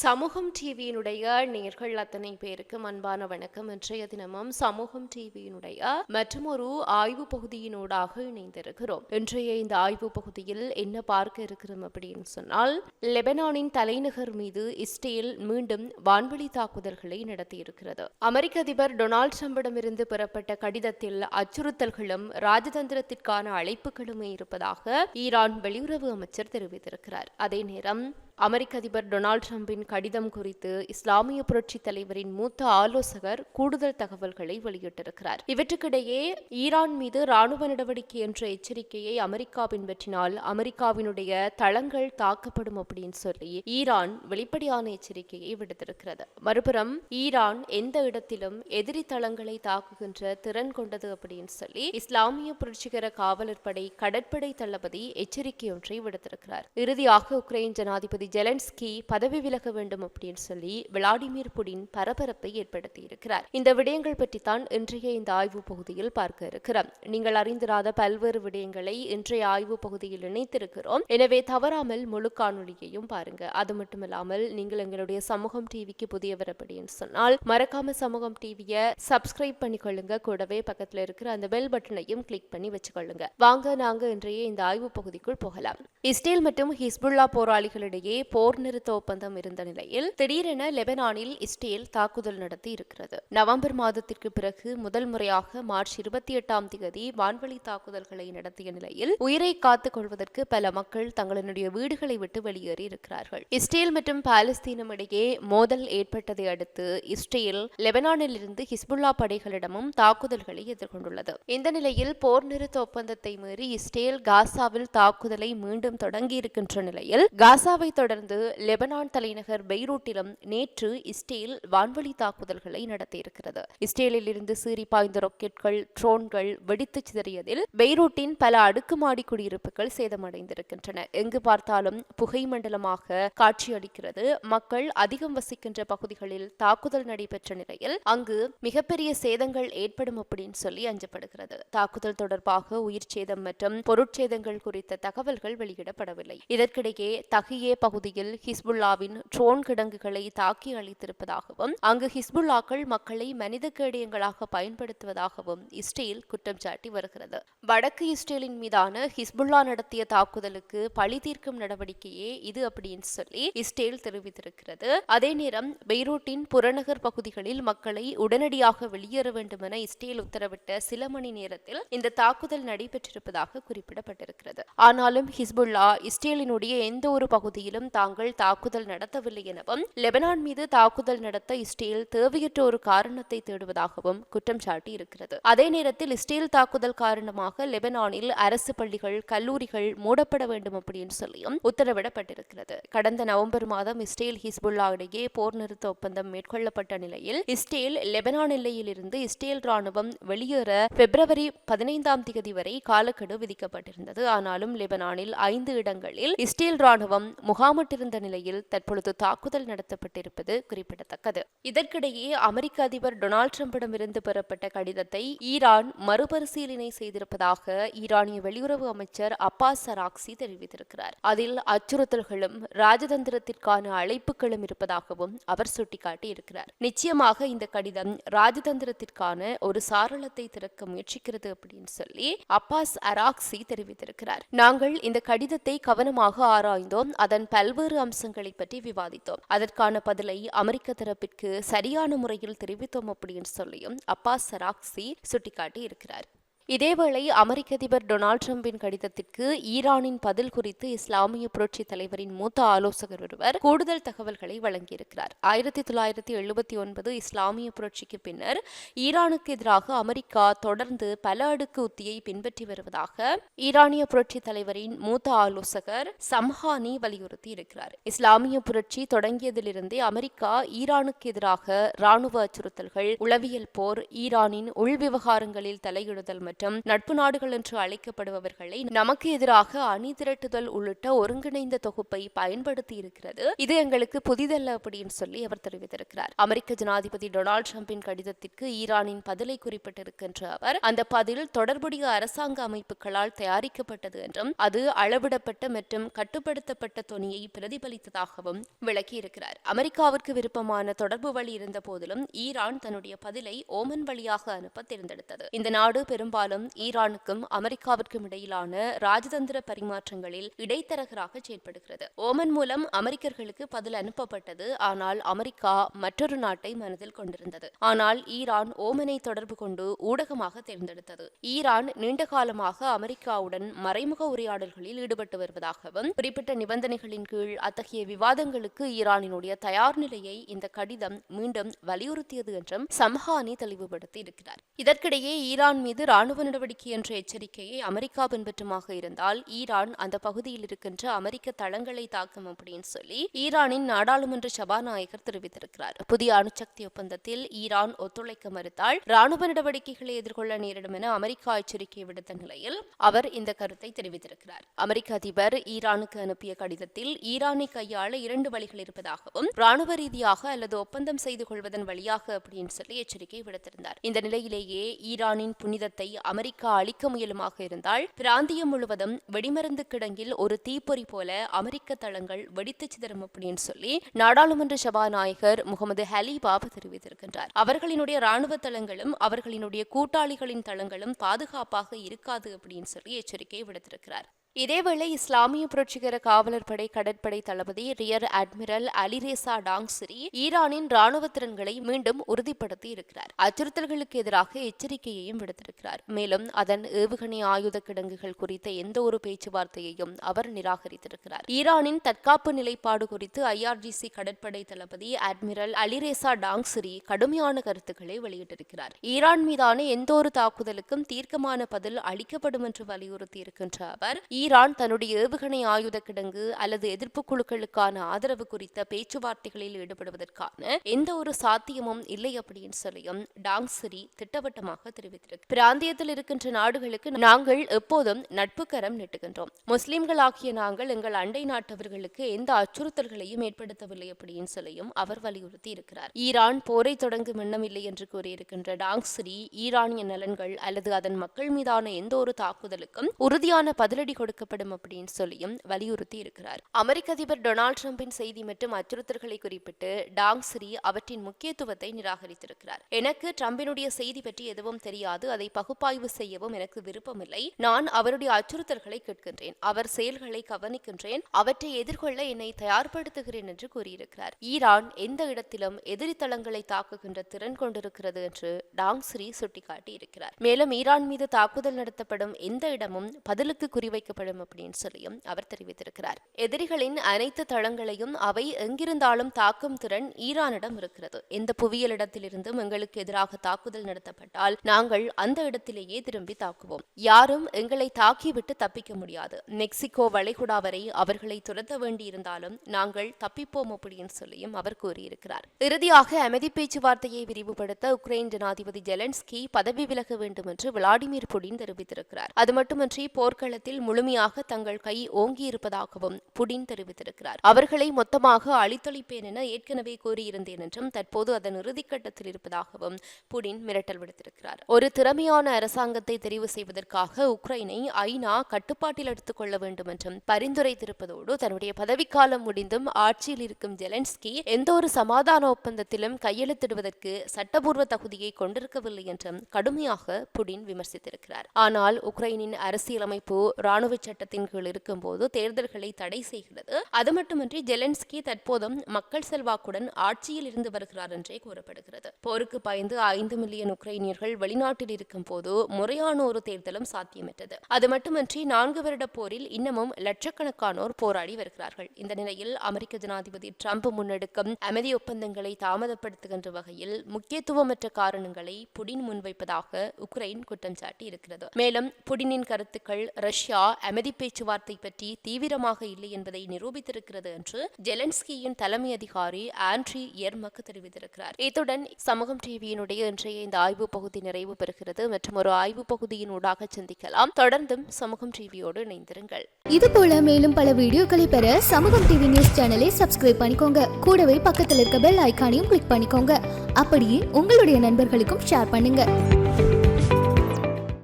சமூகம் டிவியினுடைய நேர்கள் அத்தனை பேருக்கு அன்பான வணக்கம். இன்றைய தினமும் சமூகம் டிவியினுடைய மற்றும் ஒரு ஆய்வு பகுதியினூடாக இணைந்திருக்கிறோம். இன்றைய இந்த ஆய்வு பகுதியில் என்ன பார்க்க இருக்கிறோம் அப்படின்னு சொன்னால் லெபனானின் தலைநகர் மீது இஸ்ரேல் மீண்டும் வான்வெளி தாக்குதல்களை நடத்தியிருக்கிறது. அமெரிக்க அதிபர் டொனால்ட் ட்ரம்பிடமிருந்து பெறப்பட்ட கடிதத்தில் அச்சுறுத்தல்களும் ராஜதந்திரத்திற்கான அழைப்புகளுமே இருப்பதாக ஈரான் வெளியுறவு அமைச்சர் தெரிவித்திருக்கிறார். அதே நேரம் அமெரிக்க அதிபர் டொனால்ட் ட்ரம்பின் கடிதம் குறித்து இஸ்லாமிய புரட்சி தலைவரின் மூத்த ஆலோசகர் கூடுதல் தகவல்களை வெளியிட்டிருக்கிறார். இவற்றுக்கிடையே ஈரான் மீது ராணுவ நடவடிக்கை என்ற எச்சரிக்கையை அமெரிக்கா பின்பற்றினால் அமெரிக்காவினுடைய தளங்கள் தாக்கப்படும் அப்படின்னு சொல்லி ஈரான் வெளிப்படையான எச்சரிக்கையை விடுத்திருக்கிறது. மறுபுறம் ஈரான் எந்த இடத்திலும் எதிரி தளங்களை தாக்குகின்ற திறன் கொண்டது அப்படின்னு சொல்லி இஸ்லாமிய புரட்சிகர காவலர் படை கடற்படை தளபதி எச்சரிக்கை ஒன்றை விடுத்திருக்கிறார். இறுதியாக உக்ரைன் ஜனாதிபதி ஜெலன்ஸ்கி பதவி விலக வேண்டும் அப்படின்னு சொல்லி விளாடிமிர் புடின் பரபரப்பை ஏற்படுத்தி இருக்கிறார் இந்த விடயங்கள் பற்றித்தான் இன்றைய இந்த ஆய்வு பகுதியில் பார்க்க இருக்கிறோம். நீங்கள் அறிந்திராத பல்வேறு விடயங்களை இன்றைய ஆய்வு பகுதியில் இணைத்திருக்கிறோம். எனவே தவறாமல் முழு காணொலியையும் பாருங்க. அது மட்டுமல்லாமல் நீங்கள் எங்களுடைய சமூகம் டிவிக்கு புதியவர் அப்படின்னு சொன்னால் மறக்காம சமூகம் டிவியை சப்ஸ்கிரைப் பண்ணிக்கொள்ளுங்க. கூடவே பக்கத்துல இருக்கிற அந்த பெல் பட்டனையும் கிளிக் பண்ணி வச்சுக்கொள்ளுங்க. வாங்க நாங்க இன்றைய இந்த ஆய்வு பகுதிக்குள் போகலாம். இஸ்ரேல் மற்றும் ஹிஸ்புல்லா போராளிகளிடையே இடையே போர் நிறுத்த ஒப்பந்தம் இருந்த நிலையில் திடீரென லெபனானில் இஸ்ரேல் தாக்குதல் நடத்தி இருக்கிறது. நவம்பர் மாதத்திற்கு பிறகு முதல் முறையாக மார்ச் இருபத்தி எட்டாம் தேதி வான்வழி தாக்குதல்களை நடத்திய நிலையில் உயிரை காத்துக் கொள்வதற்கு பல மக்கள் தங்களினுடைய வீடுகளை விட்டு வெளியேறி இருக்கிறார்கள். இஸ்ரேல் மற்றும் பாலஸ்தீனம் இடையே மோதல் ஏற்பட்டதை அடுத்து இஸ்ரேல் லெபனானில் இருந்து ஹிஸ்புல்லா படைகளிடமும் தாக்குதல்களை எதிர்கொண்டுள்ளது. இந்த நிலையில் போர் நிறுத்த ஒப்பந்தத்தை மீறி இஸ்ரேல் காசாவில் தாக்குதலை மீண்டும் தொடங்கியிருக்கின்ற நிலையில் காசாவை தொடர்ந்து லெபனான் தலைநகர் பெய்ரூட்டிலும் நேற்று இஸ்ரேல் வான்வழி தாக்குதல்களை நடத்தியிருக்கிறது. இஸ்ரேலில் இருந்து சீறி பாய்ந்த ராக்கெட்கள் ட்ரோன்கள் வெடித்து சிதறியதில் பெய்ரூட்டின் பல அடுக்குமாடி குடியிருப்புகள் சேதமடைந்திருக்கின்றன. எங்கு பார்த்தாலும் புகை மண்டலமாக காட்சியளிக்கிறது. மக்கள் அதிகம் வசிக்கின்ற பகுதிகளில் தாக்குதல் நடைபெற்ற நிலையில் அங்கு மிகப்பெரிய சேதங்கள் ஏற்படும் அப்படின்னு சொல்லி அஞ்சப்படுகிறது. தாக்குதல் தொடர்பாக உயிர் சேதம் மற்றும் பொருட்சேதங்கள் குறித்த தகவல்கள் வெளியிடப்படவில்லை. இதற்கிடையே தகியே பகுதியில் ஹிஸ்புல்லாவின் ட்ரோன் கிடங்குகளை தாக்கி அளித்திருப்பதாகவும் அங்கு ஹிஸ்புல்லாக்கள் மக்களை மனித கேடயங்களாக பயன்படுத்துவதாகவும் இஸ்ரேல் குற்றம் சாட்டி வருகிறது. வடக்கு இஸ்ரேலின் மீதான ஹிஸ்புல்லா நடத்திய தாக்குதலுக்கு பழி தீர்க்கும் நடவடிக்கையே இது அப்படின்னு சொல்லி இஸ்ரேல் தெரிவித்திருக்கிறது. அதே நேரம் பெய்ரூட்டின் புறநகர் பகுதிகளில் மக்களை உடனடியாக வெளியேற வேண்டும் என இஸ்ரேல் உத்தரவிட்ட சில மணி நேரத்தில் இந்த தாக்குதல் நடைபெற்றிருப்பதாக குறிப்பிடப்பட்டிருக்கிறது. ஆனாலும் ஹிஸ்புல்லா இஸ்ரேலினுடைய எந்த ஒரு பகுதியிலும் தாங்கள் தாக்குதல் நடத்தவில்லை எனவும் லெபனான் மீது தாக்குதல் நடத்த இஸ்ரேல் தேவையற்ற ஒரு காரணத்தை தேடுவதாகவும் குற்றம் சாட்டி இருக்கிறது அதே நேரத்தில் இஸ்ரேல் தாக்குதல் காரணமாக லெபனானில் அரசு பள்ளிகள் கல்லூரிகள் மூடப்பட வேண்டும் அப்படின்னு சொல்லியும் உத்தரவிடப்பட்டிருக்கிறது. கடந்த நவம்பர் மாதம் இஸ்ரேல் ஹிஸ்புல்லா இடையே போர் நிறுத்த ஒப்பந்தம் மேற்கொள்ளப்பட்ட நிலையில் இஸ்ரேல் லெபனான் எல்லையில் இருந்து இஸ்ரேல் ராணுவம் வெளியேற பிப்ரவரி பதினைந்தாம் தேதி வரை காலக்கெடு விதிக்கப்பட்டிருந்தது. ஆனாலும் லெபனானில் ஐந்து இடங்களில் இஸ்ரேல் ராணுவம் முகாமிட்டிருந்த நிலையில் தற்பொழுது தாக்குதல் நடத்தப்பட்டிருப்பது குறிப்பிடத்தக்கது. இதற்கிடையே அமெரிக்க அதிபர் டொனால்டு டிரம்பிடமிருந்து பெறப்பட்ட கடிதத்தை ஈரான் மறுபரிசீலனை செய்திருப்பதாக ஈரானிய வெளியுறவு அமைச்சர் அப்பாஸ் சராக்சி தெரிவித்திருக்கிறார். அதில் அச்சுறுத்தல்களும் ராஜதந்திரத்திற்கான அழைப்புகளும் இருப்பதாகவும் அவர் சுட்டிக்காட்டியிருக்கிறார். நிச்சயமாக இந்த கடிதம் ராஜதந்திரத்திற்கான ஒரு சாரளத்தை திறக்க முயற்சிக்கிறது அப்படின்னு சொல்லி அப்பாஸ் அராக்சி தெரிவித்திருக்கிறார். நாங்கள் இந்த கடிதத்தை கவனமாக ஆராய்ந்தோம். அதன் பல்வேறு அம்சங்களை பற்றி விவாதித்தோம். அதற்கான பதிலை அமெரிக்க தரப்பிற்கு சரியான முறையில் தெரிவித்தோம் அப்படின்னு சொல்லியும் அப்பா சராக்சி சுட்டிக்காட்டி இருக்கிறார் இதேவேளை அமெரிக்க அதிபர் டொனால்ட் ட்ரம்பின் கடிதத்திற்கு ஈரானின் பதில் குறித்து இஸ்லாமிய புரட்சி தலைவரின் மூத்த ஆலோசகர் ஒருவர் கூடுதல் தகவல்களை வழங்கியிருக்கிறார். ஆயிரத்தி தொள்ளாயிரத்தி எழுபத்தி ஒன்பது இஸ்லாமிய புரட்சிக்கு பின்னர் ஈரானுக்கு எதிராக அமெரிக்கா தொடர்ந்து பல அடுக்கு உத்தியை பின்பற்றி வருவதாக ஈரானிய புரட்சி தலைவரின் மூத்த ஆலோசகர் சம்ஹானி வலியுறுத்தி இருக்கிறார் இஸ்லாமிய புரட்சி தொடங்கியதிலிருந்தே அமெரிக்கா ஈரானுக்கு எதிராக ராணுவ அச்சுறுத்தல்கள் உளவியல் போர் ஈரானின் உள்விவகாரங்களில் தலையிடுதல் மற்றும் நட்பு நாடுகள் என்று அழைக்கப்படுபவர்களை நமக்கு எதிராக அணி திரட்டுதல் உள்ளிட்ட ஒருங்கிணைந்த தொகுப்பை பயன்படுத்தி இருக்கிறது. இது எங்களுக்கு புதிதல்ல அப்படின்னு சொல்லி அவர் தெரிவித்திருக்கிறார். அமெரிக்க ஜனாதிபதி டொனால்டு டிரம்பின் கடிதத்திற்கு ஈரானின் பதிலை குறிப்பிட்டிருக்கின்ற அவர் அந்த பதில் தொடர்புடைய அரசாங்க அமைப்புகளால் தயாரிக்கப்பட்டது என்றும் அது அளவிடப்பட்ட மற்றும் கட்டுப்படுத்தப்பட்ட தொனியை பிரதிபலித்ததாகவும் விளக்கியிருக்கிறார். அமெரிக்காவிற்கு விருப்பமான தொடர்பு வழி இருந்த போதிலும் ஈரான் தன்னுடைய பதிலை ஓமன் வழியாக அனுப்ப தேர்ந்தெடுத்தது. இந்த நாடு பெரும்பாலும் ஈரானுக்கும் அமெரிக்காவிற்கும் இடையிலான ராஜதந்திர பரிமாற்றங்களில் இடைத்தரகராக செயல்படுகிறது. ஓமன் மூலம் அமெரிக்கர்களுக்கு பதில் அனுப்பப்பட்டது. ஆனால் அமெரிக்கா மற்றொரு நாட்டை மனதில் கொண்டிருந்தது. ஆனால் ஈரான் ஓமனை தொடர்பு கொண்டு ஊடகமாக தேர்ந்தெடுத்தது. ஈரான் நீண்ட காலமாக அமெரிக்காவுடன் மறைமுக உரையாடல்களில் ஈடுபட்டு வருவதாகவும் குறிப்பிட்ட நிபந்தனைகளின் கீழ் அத்தகைய விவாதங்களுக்கு ஈரானினுடைய தயார் நிலையை இந்த கடிதம் மீண்டும் வலியுறுத்தியது என்றும் சம்ஹானி தெளிவுபடுத்தி இருக்கிறார். இதற்கிடையே ஈரான் மீது ராணுவ நடவடிக்கை என்ற எச்சரிக்கையை அமெரிக்கா பின்பற்றுமாக இருந்தால் ஈரான் அந்த பகுதியில் இருக்கின்ற அமெரிக்க தளங்களை தாக்கும் அப்படின்னு சொல்லி ஈரானின் நாடாளுமன்ற சபாநாயகர் தெரிவித்திருக்கிறார். புதிய அணுசக்தி ஒப்பந்தத்தில் ஈரான் ஒத்துழைக்க மறுத்தால் ராணுவ நடவடிக்கைகளை எதிர்கொள்ள நேரிடும் என அமெரிக்கா எச்சரிக்கை விடுத்த நிலையில் அவர் இந்த கருத்தை தெரிவித்திருக்கிறார். அமெரிக்க அதிபர் ஈரானுக்கு அனுப்பிய கடிதத்தில் ஈரானை கையாள இரண்டு வழிகள் இருப்பதாகவும் ராணுவ ரீதியாக அல்லது ஒப்பந்தம் செய்து கொள்வதன் வழியாக அப்படின்னு சொல்லி எச்சரிக்கை விடுத்திருந்தார். இந்த நிலையிலேயே ஈரானின் புனிதத்தை அமெரிக்கா அளிக்க முயலுமாக இருந்தால் பிராந்தியம் முழுவதும் வெடிமருந்து கிடங்கில் ஒரு தீப்பொறி போல அமெரிக்க தளங்கள் வெடித்து சிதறும் அப்படின்னு சொல்லி நாடாளுமன்ற சபாநாயகர் முகமது ஹலீபாப் தெரிவித்திருக்கின்றார். அவர்களினுடைய ராணுவ தளங்களும் அவர்களினுடைய கூட்டாளிகளின் தளங்களும் பாதுகாப்பாக இருக்காது அப்படின்னு சொல்லி எச்சரிக்கை விடுத்திருக்கிறார். இதேவேளை இஸ்லாமிய புரட்சிகர காவலர் படை கடற்படை தளபதி ரியர் அட்மிரல் அலிரேசா டாங்ஸ்ரி ஈரானின் ராணுவ திறன்களை மீண்டும் உறுதிப்படுத்தி இருக்கிறார். அச்சுறுத்தல்களுக்கு எதிராக எச்சரிக்கையையும் விடுத்திருக்கிறார். மேலும் அதன் ஏவுகணை ஆயுத கிடங்குகள் குறித்த எந்த ஒரு பேச்சுவார்த்தையையும் அவர் நிராகரித்திருக்கிறார். ஈரானின் தற்காப்பு நிலைப்பாடு குறித்து ஐஆர்ஜிசி கடற்படை தளபதி அட்மிரல் அலிரேசா டாங்ஸ்ரி கடுமையான கருத்துக்களை வெளியிட்டிருக்கிறார். ஈரான் மீதான எந்த ஒரு தாக்குதலுக்கும் தீர்க்கமான பதில் அளிக்கப்படும் என்று வலியுறுத்தி இருக்கின்ற அவர் ஈரான் தன்னுடைய ஏவுகணை ஆயுத கிடங்கு அல்லது எதிர்ப்பு குழுக்களுக்கான ஆதரவு குறித்த பேச்சுவார்த்தைகளில் ஈடுபடுவதற்கான எந்த ஒரு சாத்தியமும் இல்லை அப்படின்னு சொல்லியும் டாங்ஸரி திட்டவட்டமாக தெரிவித்திருக்கு. பிராந்தியத்தில் இருக்கின்ற நாடுகளுக்கு நாங்கள் எப்போதும் நட்பு கரம் நெட்டுகின்றோம். முஸ்லிம்களாகிய நாங்கள் எங்கள் அண்டை நாட்டவர்களுக்கு எந்த அச்சுறுத்தல்களையும் ஏற்படுத்தவில்லை அப்படின்னு சொல்லியும் அவர் வலியுறுத்தி இருக்கிறார். ஈரான் போரை தொடங்கும் எண்ணம் இல்லை என்று கூறியிருக்கின்ற டாங்ஸரி ஈரானிய நலன்கள் அல்லது அதன் மக்கள் மீதான எந்த ஒரு தாக்குதலுக்கும் உறுதியான பதிலடி கொடுக்கப்படும் அப்படின்னு சொல்லியும் வலியுறுத்தி இருக்கிறார். அமெரிக்க அதிபர் டொனால்டு டிரம்பின் செய்தி மற்றும் அச்சுறுத்தல்களை குறிப்பிட்டு டாங் ஸ்ரீ அவற்றின் முக்கியத்துவத்தை நிராகரித்திருக்கிறார். எனக்கு டிரம்பினுடைய செய்தி பற்றி எதுவும் தெரியாது அதை பகுப்பாய்வு செய்யவும் எனக்கு விருப்பமில்லை. நான் அவருடைய அச்சுறுத்தல்களை கேட்கின்றேன் அவர் செயல்களை கவனிக்கின்றேன் அவற்றை எதிர்கொள்ள என்னை தயார்படுத்துகிறேன் என்று கூறியிருக்கிறார். ஈரான் எந்த இடத்திலும் எதிரி தளங்களை தாக்குகின்ற திறன் கொண்டிருக்கிறது என்று டாங்ஸ்ரி சுட்டிக்காட்டி இருக்கிறார் மேலும் ஈரான் மீது தாக்குதல் நடத்தப்படும் எந்த இடமும் பதிலுக்கு குறிவைக்க ஏற்படும் அப்படின்னு சொல்லியும் அவர் தெரிவித்திருக்கிறார். எதிரிகளின் அனைத்து தளங்களையும் அவை எங்கிருந்தாலும் தாக்கும் திறன் ஈரானிடம் இருக்கிறது. எந்த புவியியலிடத்திலிருந்தும் எங்களுக்கு எதிராக தாக்குதல் நடத்தப்பட்டால் நாங்கள் அந்த இடத்திலேயே திரும்பி தாக்குவோம். யாரும் எங்களை தாக்கிவிட்டு தப்பிக்க முடியாது. மெக்சிகோ வளைகுடா வரை அவர்களை துரத்த வேண்டியிருந்தாலும் நாங்கள் தப்பிப்போம் அப்படின்னு சொல்லியும் அவர் கூறியிருக்கிறார். இறுதியாக அமைதி பேச்சுவார்த்தையை விரிவுபடுத்த உக்ரைன் ஜனாதிபதி ஜெலன்ஸ்கி பதவி விலக வேண்டும் என்று விளாடிமிர் புடின் தெரிவித்திருக்கிறார். அது மட்டுமன்றி போர்க்களத்தில் முழுமையாக முழுமையாக தங்கள் கை ஓங்கியிருப்பதாகவும் புடின் தெரிவித்திருக்கிறார். அவர்களை மொத்தமாக அழித்தொழிப்பேன் என ஏற்கனவே கூறியிருந்தேன் என்றும் தற்போது அதன் இறுதிக்கட்டத்தில் இருப்பதாகவும் புடின் மிரட்டல் விடுத்திருக்கிறார். ஒரு திறமையான அரசாங்கத்தை தெரிவு செய்வதற்காக உக்ரைனை ஐநா கட்டுப்பாட்டில் எடுத்துக் கொள்ள வேண்டும் என்றும் பரிந்துரைத்திருப்பதோடு தன்னுடைய பதவிக்காலம் முடிந்தும் ஆட்சியில் இருக்கும் ஜெலன்ஸ்கி எந்த ஒரு சமாதான ஒப்பந்தத்திலும் கையெழுத்திடுவதற்கு சட்டபூர்வ தகுதியை கொண்டிருக்கவில்லை என்றும் கடுமையாக புடின் விமர்சித்திருக்கிறார். ஆனால் உக்ரைனின் அரசியலமைப்பு ராணுவ சட்டத்தின் கீழ் இருக்கும்போது தேர்தல்களை தடை செய்கிறது. அது மட்டுமின்றி ஜெலன்ஸ்கி தற்போதும் மக்கள் செல்வாக்குடன் ஆட்சியில் இருந்து வருகிறார் என்றே கூறப்படுகிறது. போருக்கு பயந்து ஐந்து மில்லியன் உக்ரைனியர்கள் வெளிநாட்டில் இருக்கும் போது முறையான ஒரு தேர்தலும் சாத்தியமற்றது அது மட்டுமின்றி நான்கு வருட போரில் இன்னமும் லட்சக்கணக்கானோர் போராடி வருகிறார்கள். இந்த நிலையில் அமெரிக்க ஜனாதிபதி டிரம்ப் முன்னெடுக்கும் அமைதி ஒப்பந்தங்களை தாமதப்படுத்துகின்ற வகையில் முக்கியத்துவமற்ற காரணங்களை புடின் முன்வைப்பதாக உக்ரைன் குற்றம் சாட்டி இருக்கிறது மேலும் புடினின் கருத்துக்கள் ரஷ்யா அமைதி பேச்சுவார்த்தை பற்றி தீவிரமாக இல்லை என்பதை நிரூபித்திருக்கிறது என்று ஜெலன்ஸ்கியின் தலைமை அதிகாரி ஆண்ட்ரி எர்மக் தெரிவித்திருக்கிறார். இத்துடன் சமூகம் டிவியினுடைய இன்றைய இந்த ஆய்வு பகுதி நிறைவு பெறுகிறது. மற்றும் ஒரு ஆய்வு பகுதியின் ஊடாக சந்திக்கலாம். தொடர்ந்தும் சமூகம் டிவியோடு இணைந்திருங்கள். இது போல மேலும் பல வீடியோக்களை பெற சமூகம் டிவி நியூஸ் சேனலை சப்ஸ்கிரைப் பண்ணிக்கோங்க. கூடவே பக்கத்தில் இருக்க பெல் ஐகானையும் கிளிக் பண்ணிக்கோங்க. அப்படியே உங்களுடைய நண்பர்களுக்கும் ஷேர் பண்ணுங்க.